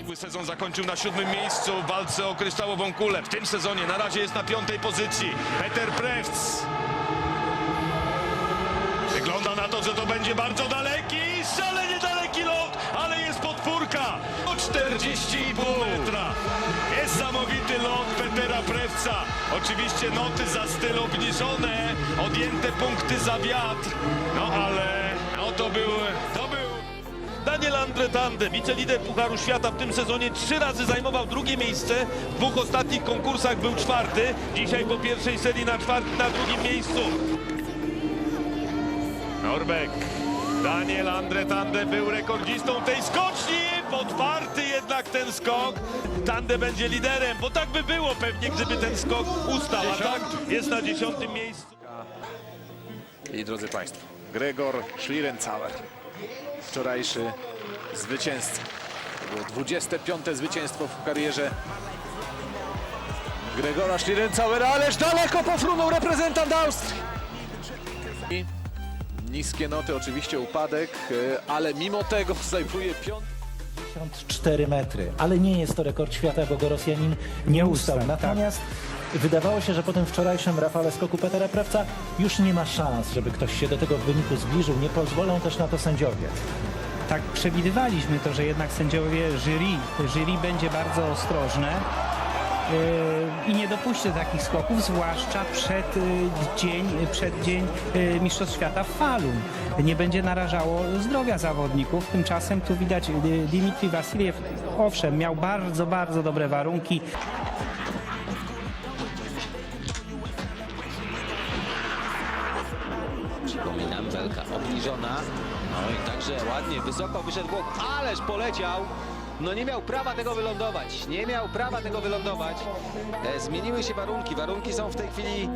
Ubiegły sezon zakończył na siódmym miejscu w walce o kryształową kulę. W tym sezonie na razie jest na piątej pozycji Peter Prewc. Wygląda na to, że to będzie bardzo daleki, szalenie daleki lot, ale jest podpórka o 40,5 metra. Niesamowity lot Petera Prewca. Oczywiście noty za styl obniżone, odjęte punkty za wiatr. No ale no to był, to był Daniel Andretande, wicelider Pucharu Świata w tym sezonie, trzy razy zajmował drugie miejsce. W dwóch ostatnich konkursach był czwarty. Dzisiaj po pierwszej serii na na drugim miejscu. Norbeck. Daniel Andretande był rekordzistą tej skoczni. Podparty jednak ten skok. Tande będzie liderem, bo tak by było pewnie, gdyby ten skok ustał. A tak jest na dziesiątym miejscu. I drodzy Państwo, Gregor Schlierenzauer, wczorajszy zwycięzca. To było 25. zwycięstwo w karierze Gregora Schlierenzauera, ależ daleko pofrunął reprezentant Austrii. I niskie noty, oczywiście upadek, e, ale mimo tego zajmuje piąty. 54 metry, ale nie jest to rekord świata, bo go Rosjanin nie ustał. Natomiast wydawało się, że po tym wczorajszym rafale skoku Petera Prawca już nie ma szans, żeby ktoś się do tego wyniku zbliżył. Nie pozwolą też na to sędziowie. tak przewidywaliśmy to, że jednak sędziowie jury, jury będzie bardzo ostrożne yy, i nie dopuści takich skoków, zwłaszcza przed yy, dzień, przed dzień yy, Mistrzostw Świata w Falun. Nie będzie narażało zdrowia zawodników. Tymczasem tu widać Dimitri Wasiliew, owszem, miał bardzo, bardzo dobre warunki. Belka obniżona. No i także ładnie, wysoko wyszedł ależ poleciał. No nie miał prawa tego wylądować, nie miał prawa tego wylądować. E, zmieniły się warunki, warunki są w tej chwili,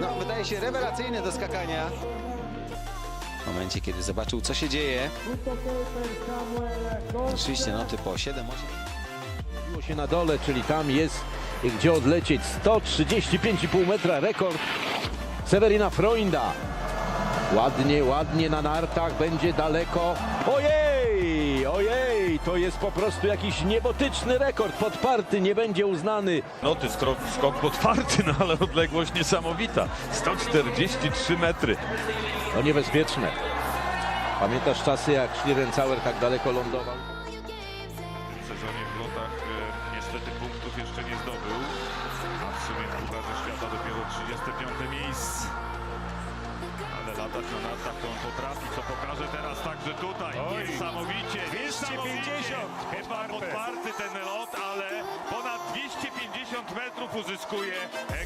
no wydaje się rewelacyjne do skakania. W momencie, kiedy zobaczył, co się dzieje. Oczywiście noty po 7-8. Było się na dole, czyli tam jest gdzie odlecieć. 135,5 metra rekord Sewerina Freunda. Ładnie, ładnie na nartach, będzie daleko. Ojej, ojej, to jest po prostu jakiś niebotyczny rekord. Podparty nie będzie uznany. Noty, skok, skok potwarty, no ale odległość niesamowita. 143 metry. To niebezpieczne. Pamiętasz czasy, jak Schlierenzauer tak daleko lądował? W sezonie w lotach e, niestety punktów jeszcze nie zdobył. A w sumie Pucharze Świata dopiero 35 miejsce. Ale latać na nartach to on potrafi, co pokaże teraz także tutaj. Niesamowicie, 250. Chyba podparty ten lot, ale ponad 250 metrów uzyskuje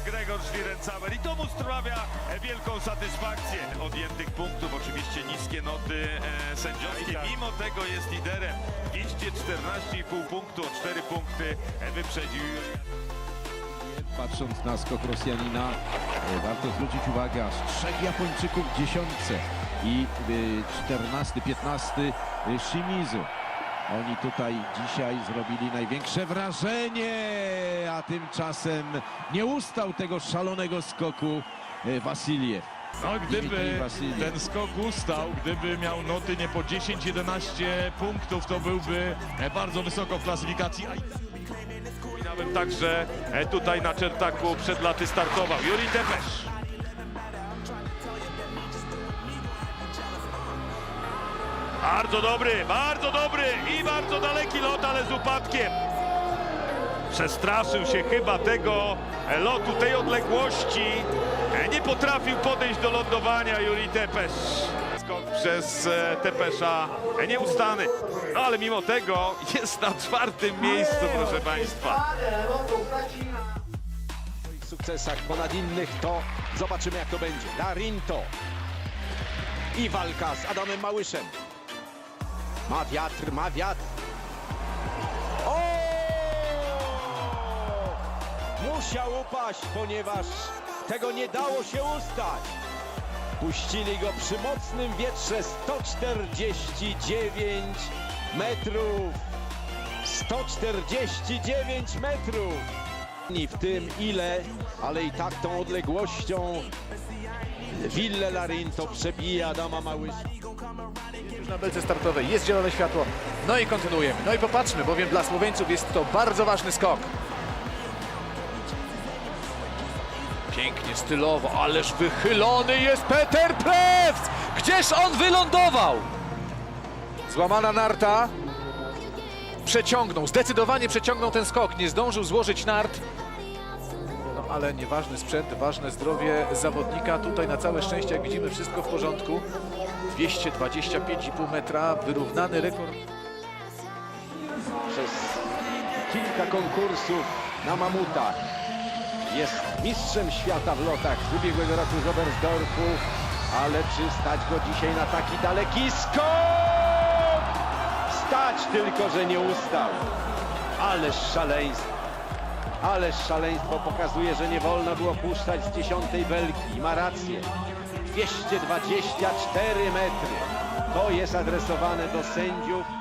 Gregor Schlierenzauer i to mu sprawia wielką satysfakcję. Odjętych punktów, oczywiście niskie noty e, sędziowskie. Mimo tego jest liderem. 214,5 punktu, o 4 punkty wyprzedził Patrząc na skok Rosjanina, e, warto zwrócić uwagę, aż trzech Japończyków w dziesiątce i y, 14, 15 y, Shimizu. Oni tutaj dzisiaj zrobili największe wrażenie, a tymczasem nie ustał tego szalonego skoku e, Wasiliew. No gdyby ten skok ustał, gdyby miał noty nie po 10-11 punktów, to byłby e, bardzo wysoko w klasyfikacji. Wspominałem także e, tutaj na Czertaku przed laty startował Juri Tepesz. Bardzo dobry, bardzo dobry i bardzo daleki lot, ale z upadkiem. Przestraszył się chyba tego e, lotu, tej odległości. E, Nie potrafił podejść do lądowania Juri Tepesz. Przez e, Tepesza nieustany. No ale mimo tego jest na czwartym miejscu, proszę Państwa. W sukcesach ponad innych to zobaczymy jak to będzie. Larinto i walka z Adamem Małyszem. Ma wiatr, ma wiatr. O! Musiał upaść, ponieważ tego nie dało się ustać. Puścili go przy mocnym wietrze 149 metrów. 149 metrów. I w tym ile, ale i tak tą odległością Ville Larinto przebija Adama Małysza. Na belce startowej jest zielone światło. No i kontynuujemy. No i popatrzmy, bowiem dla Słoweńców jest to bardzo ważny skok. Pięknie, stylowo, ależ wychylony jest Peter Prewc! Gdzież on wylądował? Złamana narta. Przeciągnął, zdecydowanie przeciągnął ten skok. Nie zdążył złożyć nart. No ale nieważny sprzęt, ważne zdrowie zawodnika. Tutaj na całe szczęście, jak widzimy, wszystko w porządku. 225,5 metra, wyrównany rekord. przez kilka konkursów na mamutach. Jest mistrzem świata w lotach z ubiegłego roku z Oberstdorfu, ale czy stać go dzisiaj na taki daleki skok? Stać tylko, że nie ustał. Ależ szaleństwo. Ależ szaleństwo pokazuje, że nie wolno było puszczać z dziesiątej belki. Ma rację. 224 metry. To jest adresowane do sędziów